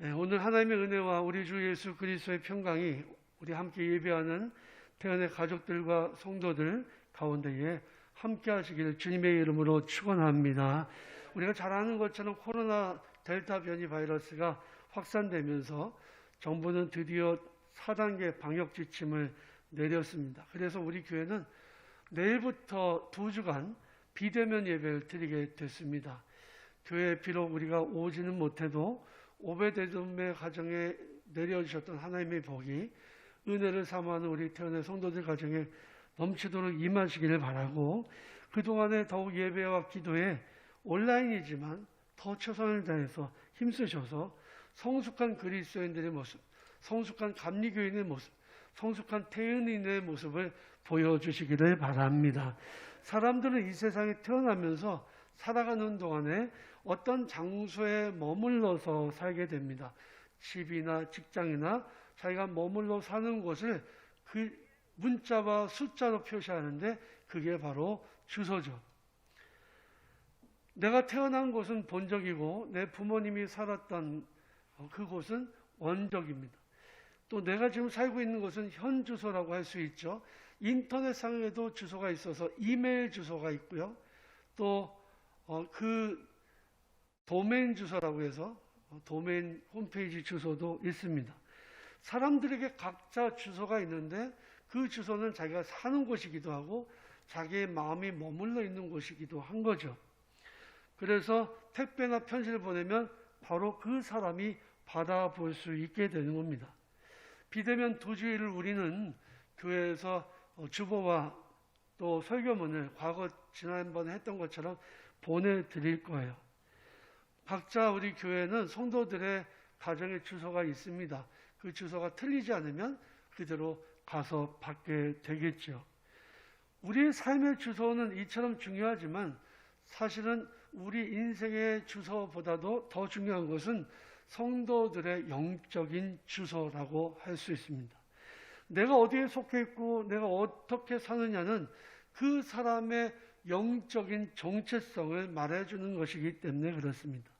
예, 오늘 하나님의 은혜와 우리 주 예수 그리스도의 평강이 우리 함께 예배하는 태연의 가족들과 성도들 가운데에 함께 하시기를 주님의 이름으로 축원합니다. 우리가 잘 아는 것처럼 코로나 델타 변이 바이러스가 확산되면서 정부는 드디어 4단계 방역 지침을 내렸습니다. 그래서 우리 교회는 내일부터 두 주간 비대면 예배를 드리게 됐습니다. 교회 비록 우리가 오지는 못해도 오베데돔의 가정에 내려주셨던 하나님의 복이 은혜를 사모하는 우리 태어난 성도들 가정에 넘치도록 임하시기를 바라고 그동안에 더욱 예배와 기도에 온라인이지만 더 최선을 다해서 힘쓰셔서 성숙한 그리스도인들의 모습, 성숙한 감리교인의 모습, 성숙한 태연인의 모습을 보여주시기를 바랍니다. 사람들은 이 세상에 태어나면서 살아가는 동안에 어떤 장소에 머물러서 살게 됩니다. 집이나 직장이나 자기가 머물러 사는 곳을 그 문자와 숫자로 표시하는데 그게 바로 주소죠. 내가 태어난 곳은 본적이고 내 부모님이 살았던 그곳은 원적입니다. 또 내가 지금 살고 있는 곳은 현 주소라고 할 수 있죠. 인터넷상에도 주소가 있어서 이메일 주소가 있고요. 또그 도메인 주소라고 해서 도메인 홈페이지 주소도 있습니다. 사람들에게 각자 주소가 있는데 그 주소는 자기가 사는 곳이기도 하고 자기의 마음이 머물러 있는 곳이기도 한 거죠. 그래서 택배나 편지를 보내면 바로 그 사람이 받아볼 수 있게 되는 겁니다. 비대면 두 주일을 우리는 교회에서 주보와 또 설교문을 과거 지난번에 했던 것처럼 보내드릴 거예요. 각자 우리 교회는 성도들의 가정의 주소가 있습니다. 그 주소가 틀리지 않으면 그대로 가서 받게 되겠죠. 우리의 삶의 주소는 이처럼 중요하지만 사실은 우리 인생의 주소보다도 더 중요한 것은 성도들의 영적인 주소라고 할 수 있습니다. 내가 어디에 속해 있고 내가 어떻게 사느냐는 그 사람의 영적인 정체성을 말해주는 것이기 때문에 그렇습니다.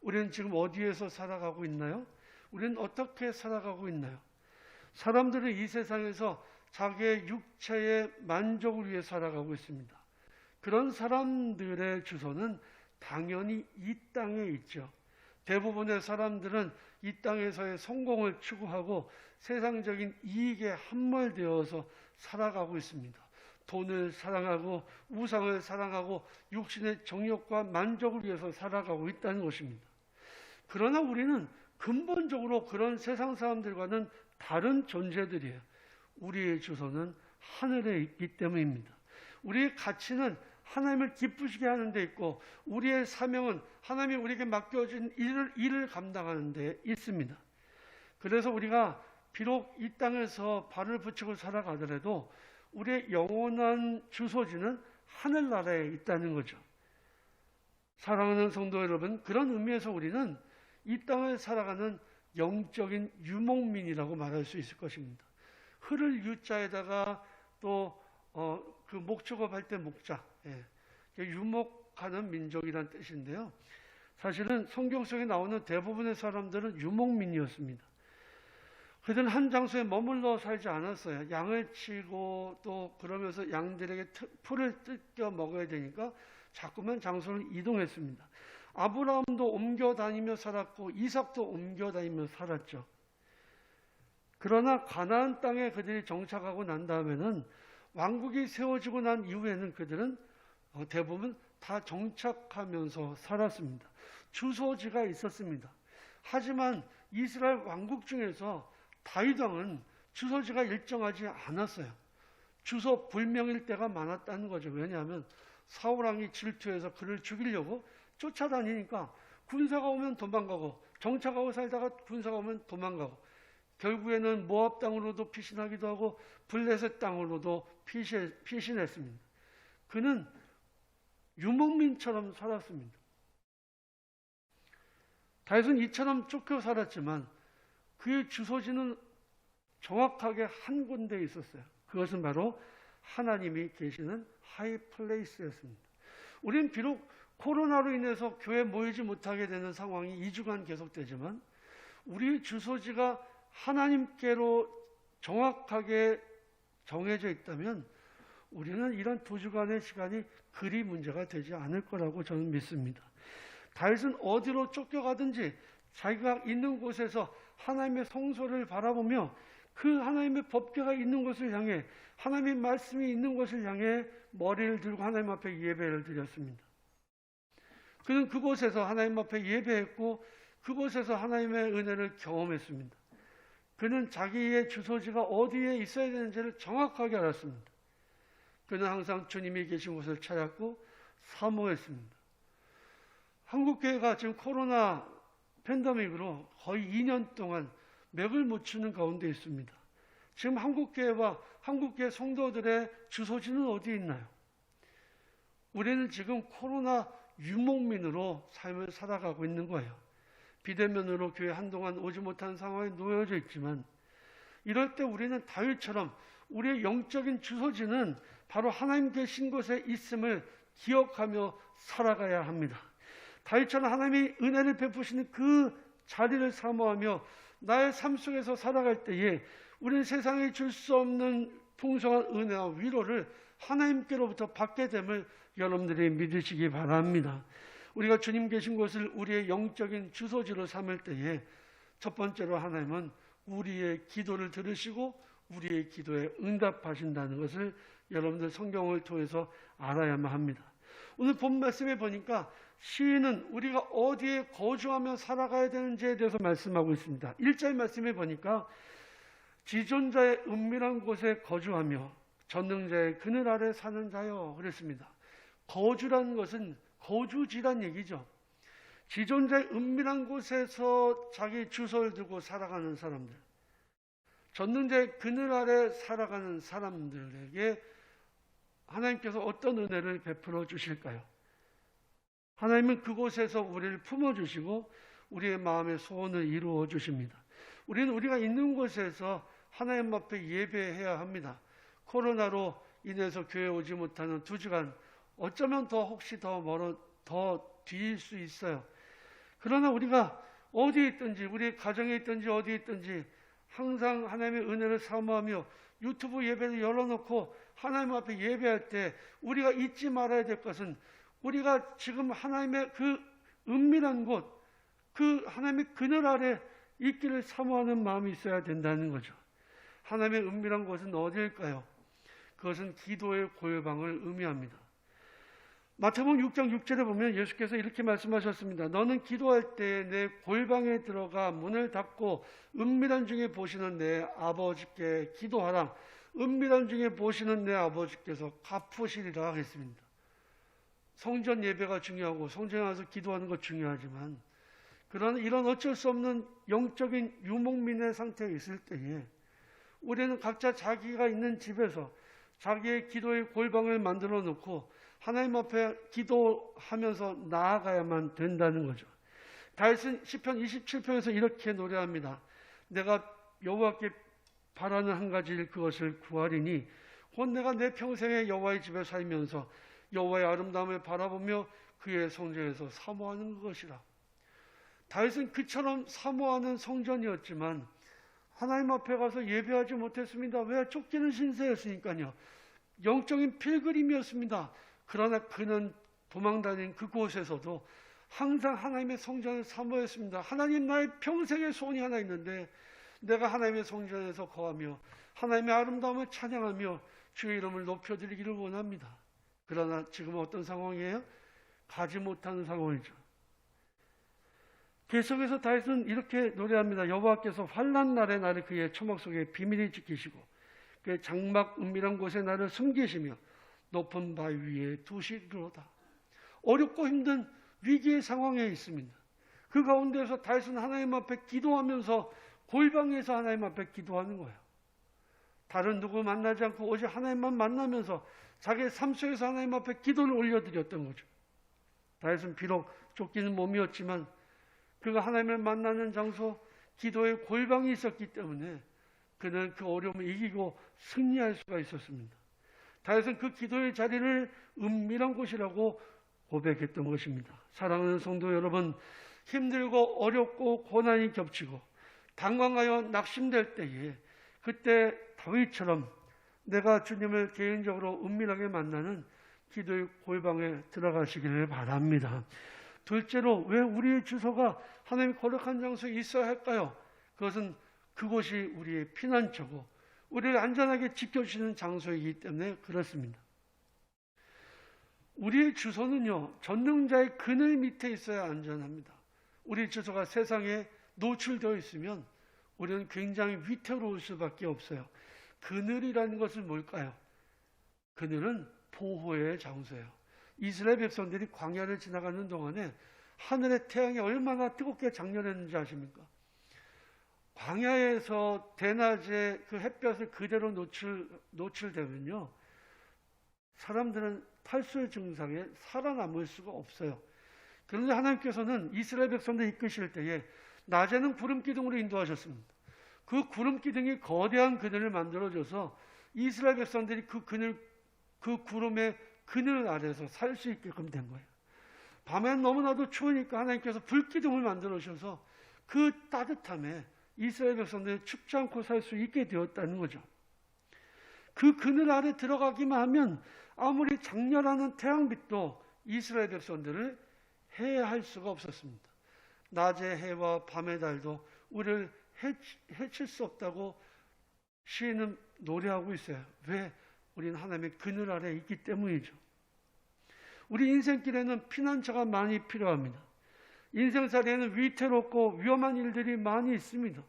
우리는 지금 어디에서 살아가고 있나요? 우리는 어떻게 살아가고 있나요? 사람들은 이 세상에서 자기의 육체의 만족을 위해 살아가고 있습니다. 그런 사람들의 주소는 당연히 이 땅에 있죠. 대부분의 사람들은 이 땅에서의 성공을 추구하고 세상적인 이익에 함몰되어서 살아가고 있습니다. 돈을 사랑하고 우상을 사랑하고 육신의 정욕과 만족을 위해서 살아가고 있다는 것입니다. 그러나 우리는 근본적으로 그런 세상 사람들과는 다른 존재들이에요. 우리의 주소는 하늘에 있기 때문입니다. 우리의 가치는 하나님을 기쁘시게 하는 데 있고 우리의 사명은 하나님이 우리에게 맡겨진 일을, 일을 감당하는 데 있습니다. 그래서 우리가 비록 이 땅에서 발을 붙이고 살아가더라도 우리의 영원한 주소지는 하늘나라에 있다는 거죠. 사랑하는 성도 여러분, 그런 의미에서 우리는 이 땅을 살아가는 영적인 유목민이라고 말할 수 있을 것입니다. 흐를 유자에다가 또 어, 그 목축업 할 때 목자, 예. 유목하는 민족이란 뜻인데요. 사실은 성경 속에 나오는 대부분의 사람들은 유목민이었습니다. 그들은 한 장소에 머물러 살지 않았어요. 양을 치고 또 그러면서 양들에게 풀을 뜯겨 먹어야 되니까 자꾸만 장소를 이동했습니다. 아브라함도 옮겨 다니며 살았고 이삭도 옮겨 다니며 살았죠. 그러나 가나안 땅에 그들이 정착하고 난 다음에는 왕국이 세워지고 난 이후에는 그들은 어, 대부분 다 정착하면서 살았습니다. 주소지가 있었습니다. 하지만 이스라엘 왕국 중에서 다윗 왕은 주소지가 일정하지 않았어요. 주소 불명일 때가 많았다는 거죠. 왜냐하면 사울 왕이 질투해서 그를 죽이려고 쫓아다니니까 군사가 오면 도망가고 정착하고 살다가 군사가 오면 도망가고 결국에는 모압 땅으로도 피신하기도 하고 블레셋 땅으로도 피신, 피신 했습니다. 그는 유목민처럼 살았습니다. 다윗은 이처럼 쫓겨 살았지만 그의 주소지는 정확하게 한 군데에 있었어요. 그것은 바로 하나님이 계시는 하이 플레이스였습니다. 우리는 비록 코로나로 인해서 교회 모이지 못하게 되는 상황이 2주간 계속되지만 우리 주소지가 하나님께로 정확하게 정해져 있다면 우리는 이런 두 주간의 시간이 그리 문제가 되지 않을 거라고 저는 믿습니다. 다윗은 어디로 쫓겨가든지 자기가 있는 곳에서 하나님의 성소를 바라보며 그 하나님의 법궤가 있는 곳을 향해 하나님의 말씀이 있는 곳을 향해 머리를 들고 하나님 앞에 예배를 드렸습니다. 그는 그곳에서 하나님 앞에 예배했고 그곳에서 하나님의 은혜를 경험했습니다. 그는 자기의 주소지가 어디에 있어야 되는지를 정확하게 알았습니다. 그는 항상 주님이 계신 곳을 찾았고 사모했습니다. 한국교회가 지금 코로나 팬데믹으로 거의 2년 동안 맥을 못 추는 가운데 있습니다. 지금 한국교회와 한국교회 성도들의 주소지는 어디 있나요? 우리는 지금 코로나 유목민으로 삶을 살아가고 있는 거예요. 비대면으로 교회 한동안 오지 못한 상황에 놓여져 있지만 이럴 때 우리는 다윗처럼 우리의 영적인 주소지는 바로 하나님 계신 곳에 있음을 기억하며 살아가야 합니다. 다윗처럼 하나님이 은혜를 베푸시는 그 자리를 사모하며 나의 삶 속에서 살아갈 때에 우리는 세상에 줄 수 없는 풍성한 은혜와 위로를 하나님께로부터 받게 됨을 여러분들이 믿으시기 바랍니다. 우리가 주님 계신 곳을 우리의 영적인 주소지로 삼을 때에 첫 번째로 하나님은 우리의 기도를 들으시고 우리의 기도에 응답하신다는 것을 여러분들 성경을 통해서 알아야만 합니다. 오늘 본 말씀에 보니까 시인은 우리가 어디에 거주하며 살아가야 되는지에 대해서 말씀하고 있습니다. 1절 말씀에 보니까 지존자의 은밀한 곳에 거주하며 전능자의 그늘 아래 사는 자요 그랬습니다. 거주라는 것은 거주지란 얘기죠. 지존자의 은밀한 곳에서 자기 주소를 두고 살아가는 사람들. 전능자의 그늘 아래 살아가는 사람들에게 하나님께서 어떤 은혜를 베풀어 주실까요? 하나님은 그곳에서 우리를 품어 주시고 우리의 마음의 소원을 이루어 주십니다. 우리는 우리가 있는 곳에서 하나님 앞에 예배해야 합니다. 코로나로 인해서 교회 오지 못하는 두 주간 어쩌면 더 혹시 더 멀어 더 뒤일 수 있어요. 그러나 우리가 어디 있든지 우리 가정에 있든지 어디 있든지 항상 하나님의 은혜를 사모하며 유튜브 예배를 열어놓고 하나님 앞에 예배할 때 우리가 잊지 말아야 될 것은 우리가 지금 하나님의 그 은밀한 곳, 그 하나님의 그늘 아래 있기를 사모하는 마음이 있어야 된다는 거죠. 하나님의 은밀한 곳은 어디일까요? 그것은 기도의 골방을 의미합니다. 마태복음 6장 6절에 보면 예수께서 이렇게 말씀하셨습니다. 너는 기도할 때 내 골방에 들어가 문을 닫고 은밀한 중에 보시는 내 아버지께 기도하라. 은밀한 중에 보시는 내 아버지께서 갚으시리라 하겠습니다. 성전 예배가 중요하고 성전에 와서 기도하는 것 중요하지만 그러나 이런 어쩔 수 없는 영적인 유목민의 상태에 있을 때에 우리는 각자 자기가 있는 집에서 자기의 기도의 골방을 만들어 놓고 하나님 앞에 기도하면서 나아가야만 된다는 거죠. 다윗은 시편 27편에서 이렇게 노래합니다. 내가 여호와께 바라는 한 가지를 그것을 구하리니 곧 내가 내 평생에 여호와의 집에 살면서 여호와의 아름다움을 바라보며 그의 성전에서 사모하는 것이라. 다윗은 그처럼 사모하는 성전이었지만 하나님 앞에 가서 예배하지 못했습니다. 왜 쫓기는 신세였으니까요. 영적인 필그림이었습니다. 그러나 그는 도망다닌 그곳에서도 항상 하나님의 성전을 사모했습니다. 하나님 나의 평생의 소원이 하나 있는데 내가 하나님의 성전에서 거하며 하나님의 아름다움을 찬양하며 주의 이름을 높여드리기를 원합니다. 그러나 지금 어떤 상황이에요? 가지 못하는 상황이죠. 계속해서 다윗은 이렇게 노래합니다. 여호와께서 환란 날에 나를 그의 초막 속에 비밀히 지키시고 그의 장막 은밀한 곳에 나를 숨기시며 높은 바위 위에 두시리로다. 어렵고 힘든 위기의 상황에 있습니다. 그 가운데서 다윗은 하나님 앞에 기도하면서 골방에서 하나님 앞에 기도하는 거예요. 다른 누구 만나지 않고 오직 하나님만 만나면서 자기의 삶 속에서 하나님 앞에 기도를 올려드렸던 거죠. 다윗은 비록 쫓기는 몸이었지만 그가 하나님을 만나는 장소 기도의 골방이 있었기 때문에 그는 그 어려움을 이기고 승리할 수가 있었습니다. 다윗은 그 기도의 자리를 은밀한 곳이라고 고백했던 것입니다. 사랑하는 성도 여러분, 힘들고 어렵고 고난이 겹치고 당광하여 낙심될 때에 그때 다윗처럼 내가 주님을 개인적으로 은밀하게 만나는 기도의 골방에 들어가시기를 바랍니다. 둘째로 왜 우리의 주소가 하나님 거룩한 장소에 있어야 할까요? 그것은 그곳이 우리의 피난처고 우리를 안전하게 지켜주시는 장소이기 때문에 그렇습니다. 우리의 주소는요, 전능자의 그늘 밑에 있어야 안전합니다. 우리 주소가 세상에 노출되어 있으면 우리는 굉장히 위태로울 수밖에 없어요. 그늘이라는 것은 뭘까요? 그늘은 보호의 장소예요. 이스라엘 백성들이 광야를 지나가는 동안에 하늘의 태양이 얼마나 뜨겁게 장렬했는지 아십니까? 광야에서 대낮에 그 햇볕을 그대로 노출, 노출되면요. 사람들은 탈수 증상에 살아남을 수가 없어요. 그런데 하나님께서는 이스라엘 백성들 이끄실 때에 낮에는 구름 기둥으로 인도하셨습니다. 그 구름 기둥이 거대한 그늘을 만들어줘서 이스라엘 백성들이 그 그늘, 그 구름의 그늘 아래서 살 수 있게끔 된 거예요. 밤엔 너무나도 추우니까 하나님께서 불기둥을 만들어 주셔서 그 따뜻함에 이스라엘 백성들이 춥지 않고 살 수 있게 되었다는 거죠. 그 그늘 아래 들어가기만 하면 아무리 장렬하는 태양빛도 이스라엘 백성들을 해할 수가 없었습니다. 낮의 해와 밤의 달도 우리를 해칠 수 없다고 시인은 노래하고 있어요. 왜? 우리는 하나님의 그늘 아래 있기 때문이죠. 우리 인생길에는 피난처가 많이 필요합니다. 인생살이에는 위태롭고 위험한 일들이 많이 있습니다.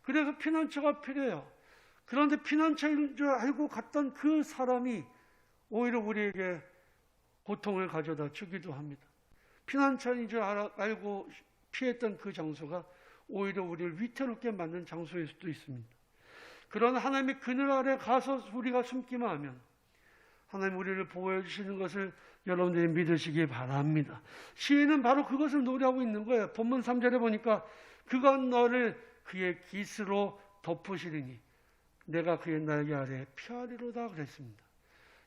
그래서 피난처가 필요해요. 그런데 피난처인 줄 알고 갔던 그 사람이 오히려 우리에게 고통을 가져다 주기도 합니다. 피난처인 줄 알고 피했던 그 장소가 오히려 우리를 위태롭게 만든 장소일 수도 있습니다. 그런 하나님의 그늘 아래 가서 우리가 숨기만 하면 하나님 우리를 보호해 주시는 것을 여러분들이 믿으시기 바랍니다. 시인은 바로 그것을 노래하고 있는 거예요. 본문 3절에 보니까 그건 너를 그의 깃으로 덮으시리니 내가 그의 날개 아래 피하리로다 그랬습니다.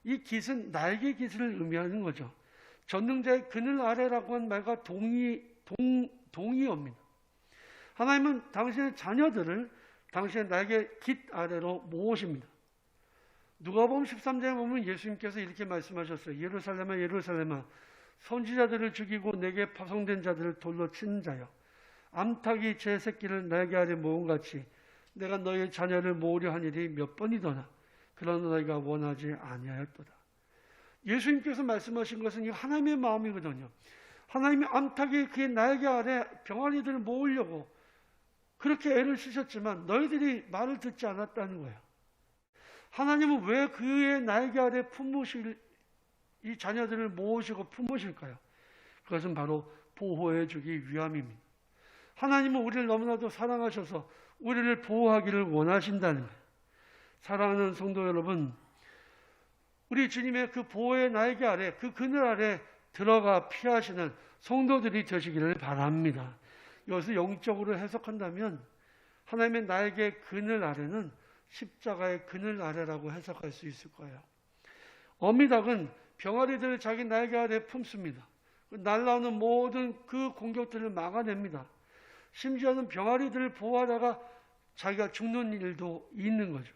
이 깃은 날개 깃을 의미하는 거죠. 전능자의 그늘 아래라고 한 말과 동의, 동, 동의어입니다. 하나님은 당신의 자녀들을 당신의 날개 깃 아래로 모으십니다. 누가복음 13장에 보면 예수님께서 이렇게 말씀하셨어요. 예루살렘아 예루살렘아 선지자들을 죽이고 내게 파송된 자들을 돌로 치는 자여 암탉이 제 새끼를 날개 아래 모은 같이 내가 너의 자녀를 모으려 한 일이 몇 번이더나 그러나 너희가 원하지 아니하였도다. 예수님께서 말씀하신 것은 이 하나님의 마음이거든요. 하나님이 암탉이 그의 날개 아래 병아리들을 모으려고 그렇게 애를 쓰셨지만 너희들이 말을 듣지 않았다는 거예요. 하나님은 왜 그의 날개 아래 품으실 이 자녀들을 모으시고 품으실까요? 그것은 바로 보호해 주기 위함입니다. 하나님은 우리를 너무나도 사랑하셔서 우리를 보호하기를 원하신다는 거예요. 사랑하는 성도 여러분, 우리 주님의 그 보호의 날개 아래, 그 그늘 아래 들어가 피하시는 성도들이 되시기를 바랍니다. 이것을 영적으로 해석한다면 하나님의 날개 그늘 아래는 십자가의 그늘 아래라고 해석할 수 있을 거예요. 어미닭은 병아리들을 자기 날개 아래 품습니다. 날라오는 모든 그 공격들을 막아냅니다. 심지어는 병아리들을 보호하다가 자기가 죽는 일도 있는 거죠.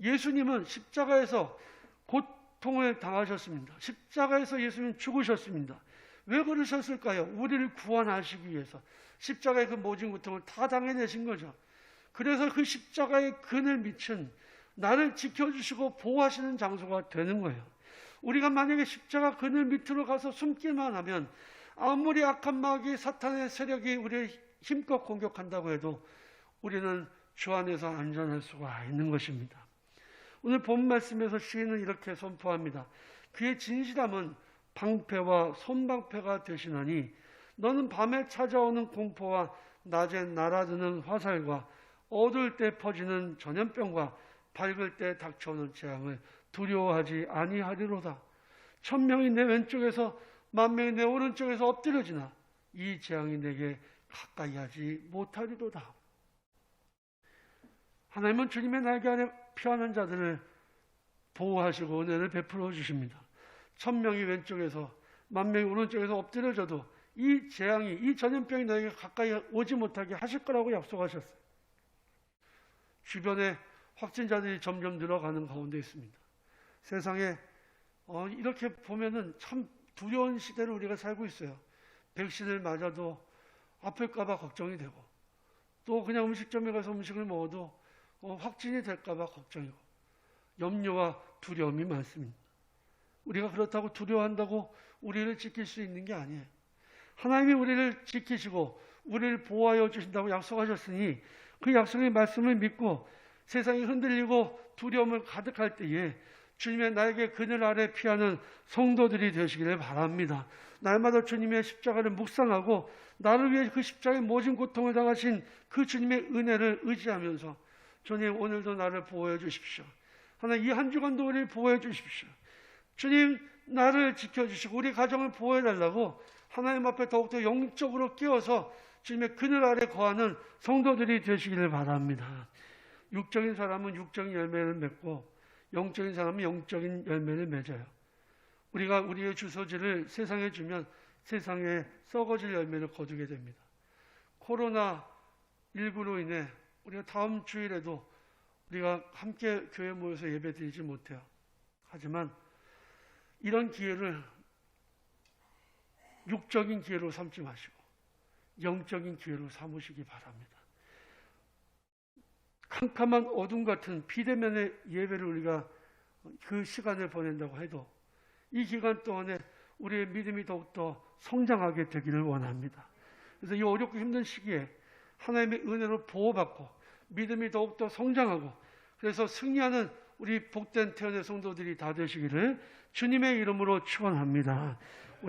예수님은 십자가에서 고통을 당하셨습니다. 십자가에서 예수님 죽으셨습니다. 왜 그러셨을까요? 우리를 구원하시기 위해서. 십자가의 그 모진 고통을 다 당해내신 거죠. 그래서 그 십자가의 근을 미친 나를 지켜주시고 보호하시는 장소가 되는 거예요. 우리가 만약에 십자가 그늘 밑으로 가서 숨기만 하면 아무리 악한 마귀 사탄의 세력이 우리를 힘껏 공격한다고 해도 우리는 주 안에서 안전할 수가 있는 것입니다. 오늘 본 말씀에서 시인은 이렇게 선포합니다. 그의 진실함은 방패와 손방패가 되시나니 너는 밤에 찾아오는 공포와 낮에 날아드는 화살과 어두울 때 퍼지는 전염병과 밝을 때 닥쳐오는 재앙을 두려워하지 아니하리로다. 천명이 내 왼쪽에서 만명이 내 오른쪽에서 엎드려지나 이 재앙이 내게 가까이 하지 못하리로다. 하나님은 주님의 날개 아래 피하는 자들을 보호하시고 은혜를 베풀어 주십니다. 천명이 왼쪽에서 만명이 오른쪽에서 엎드려져도 이 재앙이 이 전염병이 너에게 가까이 오지 못하게 하실 거라고 약속하셨어요. 주변에 확진자들이 점점 늘어가는 가운데 있습니다. 세상에 어, 이렇게 보면은 참 두려운 시대를 우리가 살고 있어요. 백신을 맞아도 아플까봐 걱정이 되고 또 그냥 음식점에 가서 음식을 먹어도 어, 확진이 될까봐 걱정이고 염려와 두려움이 많습니다. 우리가 그렇다고 두려워한다고 우리를 지킬 수 있는 게 아니에요. 하나님이 우리를 지키시고 우리를 보호하여 주신다고 약속하셨으니 그 약속의 말씀을 믿고 세상이 흔들리고 두려움을 가득할 때에 주님의 나에게 그늘 아래 피하는 성도들이 되시기를 바랍니다. 날마다 주님의 십자가를 묵상하고 나를 위해 그 십자가의 모진 고통을 당하신 그 주님의 은혜를 의지하면서 주님 오늘도 나를 보호해 주십시오. 하나님 이 한 주간도 우리를 보호해 주십시오. 주님 나를 지켜주시고 우리 가정을 보호해 달라고 하나님 앞에 더욱더 영적으로 끼어서 주님의 그늘 아래 거하는 성도들이 되시기를 바랍니다. 육적인 사람은 육적인 열매를 맺고 영적인 사람은 영적인 열매를 맺어요. 우리가 우리의 주소지를 세상에 주면 세상에 썩어질 열매를 거두게 됩니다. 코로나 19로 인해 우리가 다음 주일에도 우리가 함께 교회 모여서 예배 드리지 못해요. 하지만 이런 기회를 육적인 기회로 삼지 마시고 영적인 기회로 삼으시기 바랍니다. 캄캄한 어둠 같은 비대면의 예배를 우리가 그 시간을 보낸다고 해도 이 기간 동안에 우리의 믿음이 더욱더 성장하게 되기를 원합니다. 그래서 이 어렵고 힘든 시기에 하나님의 은혜로 보호받고 믿음이 더욱더 성장하고 그래서 승리하는 우리 복된 태연의 성도들이 다 되시기를 주님의 이름으로 축원합니다.